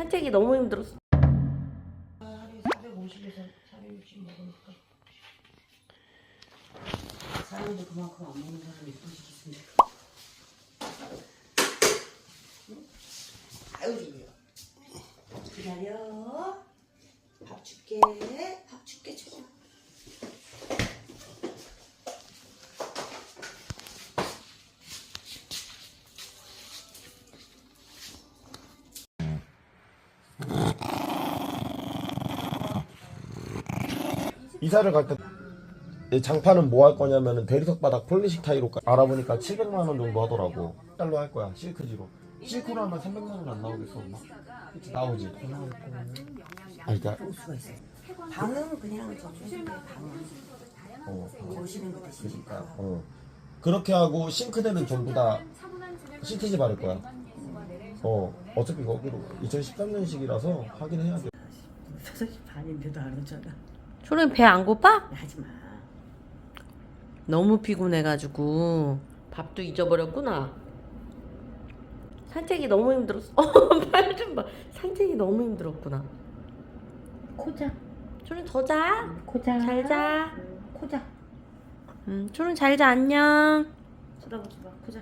산책이 너무 힘들었어. 하루에 450에서 460 먹으니까 사람도 그만큼 안 먹는 사람이 있으시겠습니까? 아유 이거 기다려 밥 줄게 밥 줄게 줘 이사를 갈 때 장판은 뭐 할 거냐면은 대리석 바닥 폴리식 타이로 까- 알아보니까 700만 원 정도 하더라고. 달러 할 거야 실크지로. 실크로 하면 300만 원 안 나오겠어 엄마? 그치, 나오지. 아니 그러니까 올 수가 있어 방은 그냥 저쪽에 방은 어, 보시는 거 드시니까 그러니까 어. 그렇게 하고 싱크대는 전부 다 시트지 바를 거야. 어 어차피 거기로 2013년식이라서 하긴 해야 돼. 6시 반인데도 안 오잖아 초롱이 배안 고파? 하지 마 너무 피곤해가지고 밥도 잊어버렸구나. 산책이 너무 힘들었어. 팔 좀 봐. 산책이 너무 힘들었구나. 코자 초롱 더 자. 코자 잘 자. 코자 음, 초롱 잘 자. 안녕. 쳐다보지 마 코자